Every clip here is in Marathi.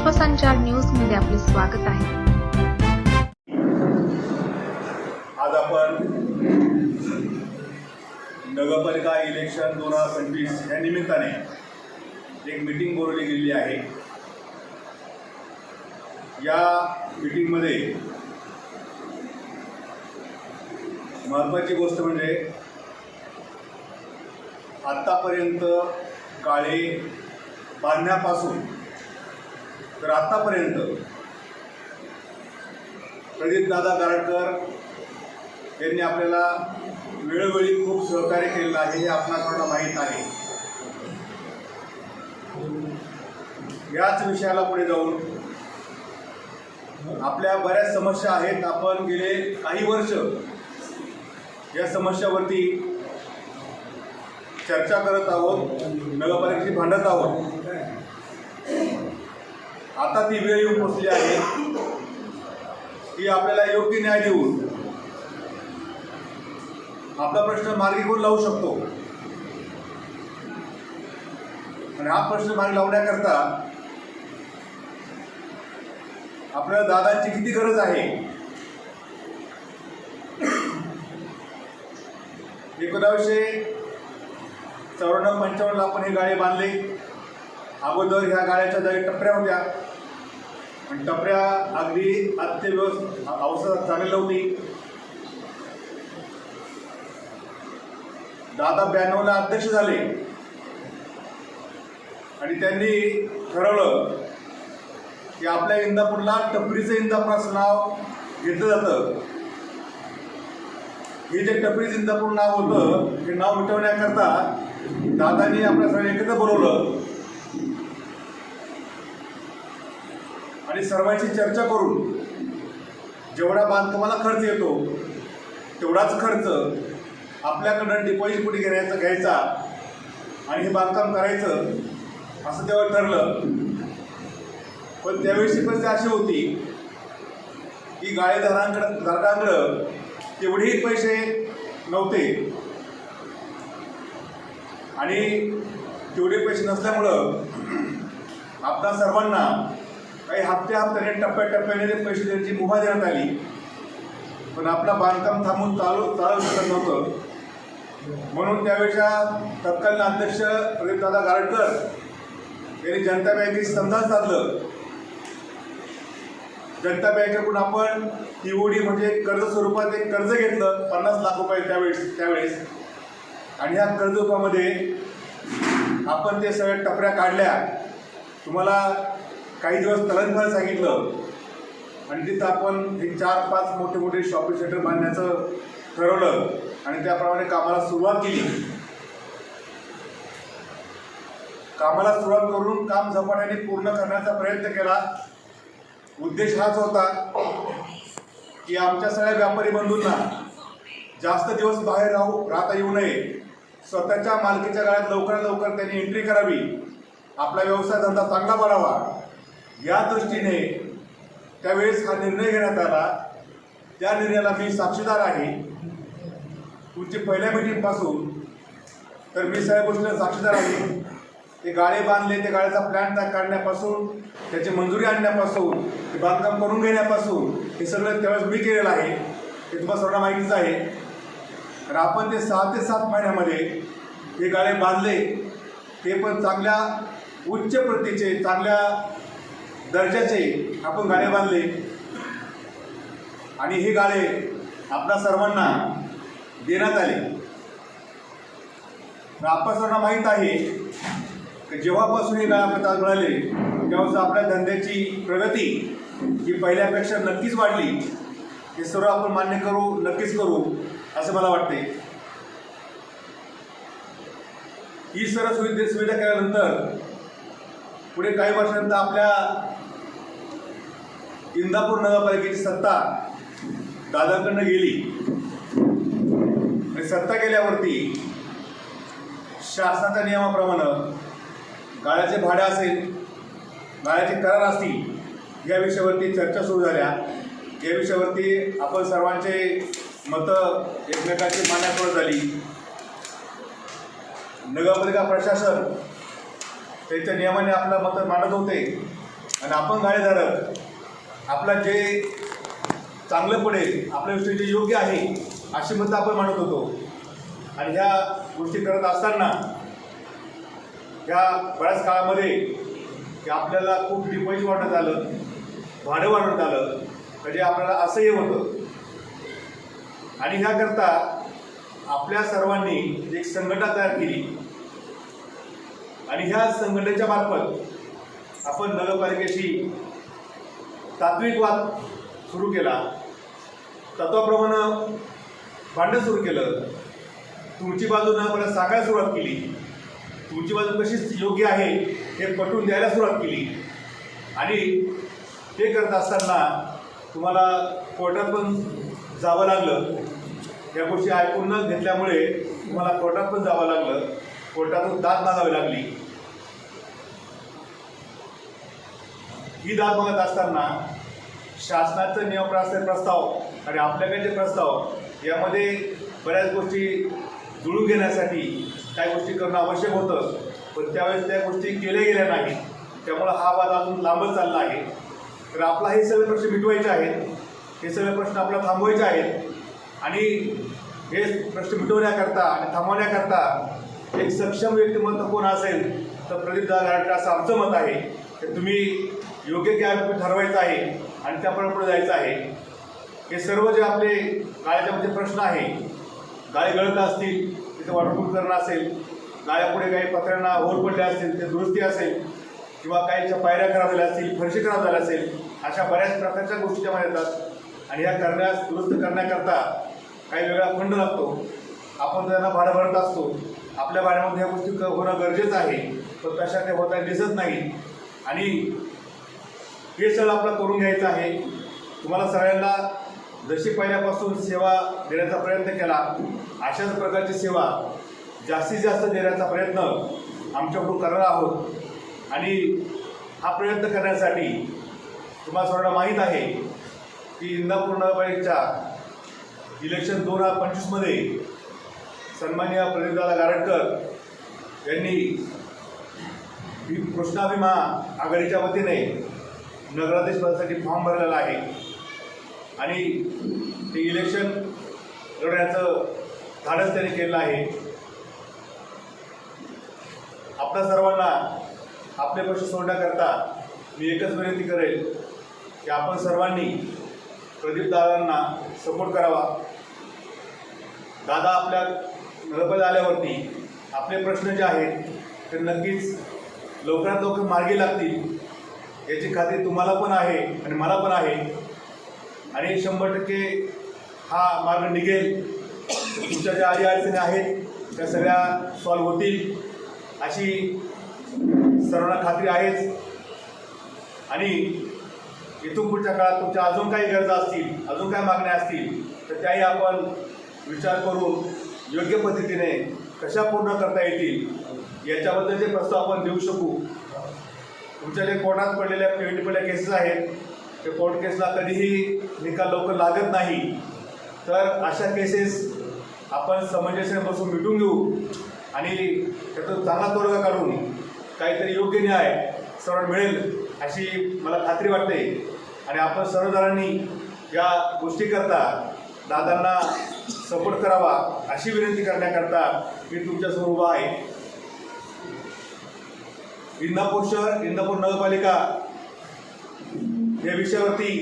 विश्वसंचार न्यूजमध्ये आपले स्वागत आहे. आज आपण नगरपालिका इलेक्शन दोन हजार पंचवीस या निमित्ताने एक मीटिंग बोलवली गेलेली आहे. या मीटिंगमध्ये महत्त्वाची गोष्ट म्हणजे आत्तापर्यंत काळे बांधण्यापासून तर आत्तापर्यंत प्रदीपदादा गारडकर यांनी आपल्याला वेळोवेळी खूप सहकार्य केलेलं आहे हे आपणाला माहीत आहे. याच विषयाला पुढे जाऊन आपल्या बऱ्याच समस्या आहेत. आपण गेले काही वर्ष या समस्यावरती चर्चा करत आहोत नगरपालिकेशी भांडत आहोत. आता ती वेळ येऊन पोचली आहे. की आपल्याला योग्य न्याय देऊन आपला प्रश्न मार्गी कोण लावू शकतो? आणि हा प्रश्न मार्गी लावण्याकरता आपल्याला दादांची किती गरज आहे? एकोणावीसशे चौऱ्याण्णव पंचावन्नला आपण हे गाळे बांधले. अगोदर ह्या गाड्याच्या जागी टप्प्या होत्या. टपऱ्या अगदी अत्यव्यवस्थ अवस्था चांगली नव्हती दादा ब्याण्णवला अध्यक्ष झाले. आणि त्यांनी ठरवलं की आपल्या इंदापूरला टपरीचं इंदापूर असं नाव घेतलं जातं. हे जे टपरीचं इंदापूर नाव होतं हे नाव मिटवण्याकरता दादानी आपल्या सगळ्या एकत्र बोलवलं. आणि सर्वांची चर्चा करून जेवढा बांधकामाला खर्च येतो तेवढाच खर्च आपल्याकडं डिपॉझिट कुठे घेण्याचा घ्यायचा आणि हे बांधकाम करायचं असं तेव्हा ठरलं. पण त्यावेळेची परिस्थिती अशी होती की गाळेधारांकडं धारकांकडं तेवढेही पैसे नव्हते. आणि तेवढे पैसे नसल्यामुळं आपल्या सर्वांना काही हप्त्या हप्त्याने टप्प्याटप्प्याने ते पैसे त्यांची मुभा देण्यात आली. पण आपलं बांधकाम थांबून चालू चालू शकत नव्हतं. म्हणून त्यावेळेच्या तत्कालीन अध्यक्ष प्रदीपदादा गारटकर यांनी जनता बँकेशी संधान साधलं. जनता बँकेकडून आपण टीओडी म्हणजे कर्ज स्वरूपात एक कर्ज घेतलं पन्नास लाख रुपये त्यावेळेस त्यावेळेस. आणि ह्या कर्ज रूपामध्ये आपण ते सगळ्या टपऱ्या काढल्या. तुम्हाला काही दिवस तलंगण सांगितलं. आणि तिथं आपण एक चार पाच मोठे मोठे शॉपिंग सेंटर बांधण्याचं ठरवलं. आणि त्याप्रमाणे कामाला सुरुवात केली. कामाला सुरुवात करून काम झपाट्याने पूर्ण करण्याचा प्रयत्न केला. उद्देश हाच होता की आमच्या सगळ्या व्यापारी बंधूंना जास्त दिवस बाहेर राहू राहता येऊ नये. स्वतःच्या मालकीच्या गाळ्यात लवकरात लवकर त्यांनी एंट्री करावी. आपला व्यवसाय धंदा चांगला बनावा. या दृष्टीने त्यावेळेस हा निर्णय घेण्यात आला. त्या निर्णयाला मी साक्षीदार आहे. तुमची पहिल्या मीटिंगपासून तर मी सगळ्या गोष्टीला साक्षीदार आहे. ते गाळे बांधले ते गाळ्याचा प्लॅन काढण्यापासून त्याची मंजुरी आणण्यापासून ते बांधकाम करून घेण्यापासून हे सगळं त्यावेळेस मी केलेलं आहे. हे तुम्हाला सर्वांना माहितीच आहे. तर आपण ते सहा ते सात महिन्यामध्ये हे गाळे बांधले. ते पण चांगल्या उच्च प्रतीचे चांगल्या दर्जाचे आपण गाळे बांधले. आणि हे गाळे आपल्या सर्वांना देण्यात आले. तर आपण सर्वांना माहीत आहे की जेव्हापासून हे गाळे आपल्याला मिळाले तेव्हापासून आपल्या धंद्याची प्रगती ही पहिल्यापेक्षा नक्कीच वाढली. हे सर्व आपण मान्य करू नक्कीच करू असं मला वाटते. ही सर्व सुविधा सुविधा केल्यानंतर पुढे काही वर्षानंतर आपल्या इंदापूर नगरपालिकेची सत्ता दादाकडनं गेली. आणि सत्ता गेल्यावरती शासनाच्या नियमाप्रमाणे गाळ्याचे भाडे असेल गाळ्याचे करार असतील या विषयावरती चर्चा सुरू झाल्या. या विषयावरती आपण सर्वांचे मतं एकमेकांची मान्यापूर झाली. नगरपालिका प्रशासन त्यांच्या नियमाने आपलं मतं मांडत होते. आणि आपण गाळेधारक आपला जे चांगलं पडेल आपल्याविषयी जे योग्य आहे अशी मतं आपण मांडत होतो. आणि ह्या गोष्टी करत असताना ह्या बऱ्याच काळामध्ये की आपल्याला खूप डिपॉझिट वाढत आलं भाडं वाढवत आलं म्हणजे आपल्याला असंही होतं. आणि ह्याकरता आपल्या सर्वांनी एक संघटना तयार केली. आणि ह्या संघटनेच्या मार्फत आपण नगरपालिकेशी तात्विक वाद सुरू केला. तत्वाप्रमाणे भांडण सुरू केलं. तुमची बाजूनं मला सांगायला सुरुवात केली. तुमची बाजू कशीच योग्य आहे हे पटवून द्यायला सुरुवात केली. आणि ते करत असताना तुम्हाला कोर्टात पण जावं लागलं. या गोष्टी ऐकून न घेतल्यामुळे तुम्हाला कोर्टात पण जावं लागलं. कोर्टातून दाद मागावी लागली. ही दाद मागत असताना शासनाचं नियमप्रास्ताव प्रस्ताव आणि आपल्याकडचे प्रस्ताव यामध्ये बऱ्याच गोष्टी जुळून घेण्यासाठी काही गोष्टी करणं आवश्यक होतं. पण त्यावेळेस त्या गोष्टी केल्या गेल्या नाही त्यामुळं हा वाद अजून लांबच चालला आहे. तर आपला हे सगळे प्रश्न मिटवायचे आहेत. हे सगळे प्रश्न आपल्याला थांबवायचे आहेत. आणि हे प्रश्न मिटवण्याकरता आणि थांबवण्याकरता एक सक्षम व्यक्तिमत्व कोण असेल तर प्रदीप दादा असं आमचं मत आहे. की तुम्ही योग्य त्या ठरवायचं आहे आणि त्याप्रमाणे पुढे जायचं आहे. हे सर्व जे आपले गाळ्याच्यामध्ये प्रश्न आहे गाळे गळत असतील तिथे वॉटरप्रूफ करणं असेल गाळ्यापुढे काही पत्र्यांना होल पडले असतील ते दुरुस्ती असेल किंवा काहीच्या पायऱ्या खराब झाल्या असतील फरशी खराब झाल्या असेल अशा बऱ्याच प्रकारच्या गोष्टी त्यामध्ये येतात. आणि ह्या करण्यास दुरुस्त करण्याकरता काही वेगळा फंड लागतो. आपण त्यांना भाडं भरत असतो आपल्या भाड्यामध्ये ह्या गोष्टी होणं गरजेचं आहे पण तशा त्या होताना दिसत नाही. आणि हे सगळं आपलं करून घ्यायचं आहे. तुम्हाला सगळ्यांना जशी पहिल्यापासून सेवा देण्याचा प्रयत्न केला अशाच प्रकारची सेवा जास्तीत जास्त देण्याचा प्रयत्न आमच्याकडून करणार आहोत. आणि हा प्रयत्न करण्यासाठी तुम्हाला सर्वांना माहीत आहे की इंदापूर नगरपालिकेच्या इलेक्शन दोन हजार पंचवीसमध्ये सन्मान्य प्रदीपदादा गारटकर यांनी कृष्णाभिमा आघाडीच्या वतीने नगराध्यक्ष पदासाठी फॉर्म भरलेला आहे. आणि ते इलेक्शन लढण्याचं धाडस त्यांनी केलेलं आहे. आपल्या सर्वांना आपले प्रश्न सोडण्याकरता मी एकच विनंती करेल की आपण सर्वांनी प्रदीप दादांना सपोर्ट करावा. दादा आपल्या नगरपद आल्यावरती आपले प्रश्न जे आहेत ते नक्कीच लवकरात लवकर मार्गी लागतील. याची खात्री तुम्हाला पण आहे आणि मला पण आहे. आणि शंभर टक्के हा मार्ग निघेल. तुमच्या ज्या अडी अडचणी आहेत त्या सगळ्या सॉल्व्ह होतील. अशी सर्वांना खात्री आहेच. आणि इथून पुढच्या काळात तुमच्या अजून काही गरजा असतील अजून काही मागण्या असतील तर त्याही आपण विचार करून योग्य पद्धतीने कशा पूर्ण करता येतील याच्याबद्दलचे प्रस्ताव आपण देऊ शकू तुमच्या जे कोर्टात पडलेल्या पेंट केसेस आहेत ते कोर्ट केसला कधीही निकाल लवकर लागत नाही. तर अशा केसेस आपण समंजस्याने बसून मिटून घेऊ आणि त्यातून चांगला तोडगा काढून काहीतरी योग्य न्याय सर्वांना मिळेल अशी मला खात्री वाटते. आणि आपण सर्वजणांनी या गोष्टीकरता दादांना सपोर्ट करावा अशी विनंती करण्याकरता मी तुमच्यासमोर उभा आहे. इंदापूर शहर इंदापूर नगरपालिका. या विषयावरती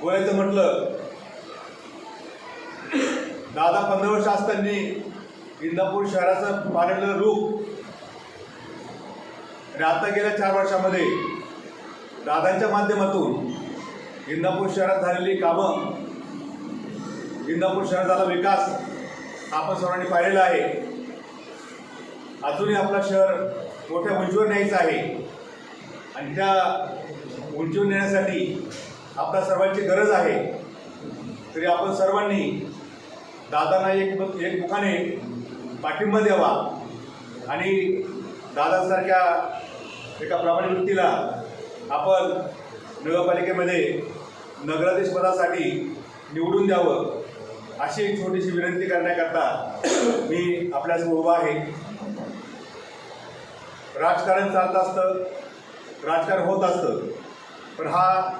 बोलायचं म्हटलं दादा पंधरा वर्ष असताना इंदापूर शहराचं पाहिलेलं रूप आणि आता गेल्या चार वर्षामध्ये दादांच्या माध्यमातून इंदापूर शहरात झालेली कामं इंदापूर शहराचा विकास आपण सर्वांनी पाहिलेला आहे. अजूनही आपलं शहर मोठ्या उंचीवर न्यायचं आहे. आणि त्या उंचीवर नेण्यासाठी आपल्या सर्वांची गरज आहे. तरी आपण सर्वांनी दादांना एक एक मुखाने पाठिंबा द्यावा. आणि दादासारख्या एका प्रामाणिक व्यक्तीला आपण नगरपालिकेमध्ये नगराधीशपदासाठी निवडून द्यावं अशी एक छोटीशी विनंती करण्याकरता मी आपल्यासमोर उभा आहे. राजकारण चालत असतं राजकारण होत असतं. पण हा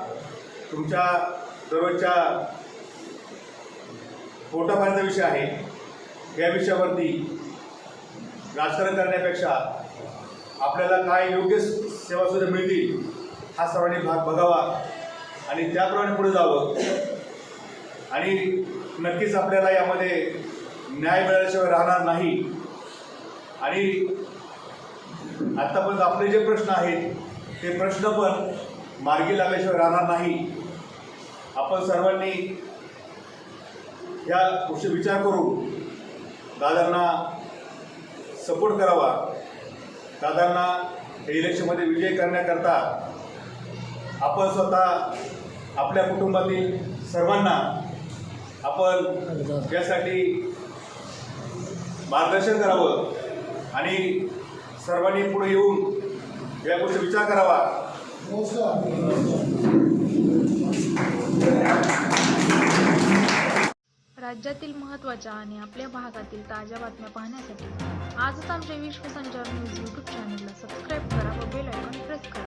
तुमच्या दररोजच्या पोटापाण्याचा विषय आहे. या विषयावरती राजकारण करण्यापेक्षा आपल्याला काय योग्य सेवासुद्धा मिळतील हा सर्वांनी भाग बघावा आणि त्याप्रमाणे पुढे जावं. आणि नक्कीच आपल्याला यामध्ये न्याय मिळाल्याशिवाय राहणार नाही. आणि आत्तापर्यंत आपले जे प्रश्न आहेत ते प्रश्न पण मार्गी लागल्याशिवाय राहणार नाही. आपण सर्वांनी या गोष्टी विचार करून दादांना सपोर्ट करावा. दादांना हे इलेक्शनमध्ये विजय करण्याकरता आपण स्वतः आपल्या कुटुंबातील सर्वांना आपण यासाठी मार्गदर्शन करावं आणि सर्वांनी पुढे येऊन या गोष्टी विचार करावा. राज्यातील महत्त्वाच्या आणि आपल्या भागातील ताज्या बातम्या पाहण्यासाठी आजच आमच्या विश्वसंचार न्यूज यूट्यूब चॅनलला सबस्क्राईब करा व बेल आयकॉन प्रेस करा.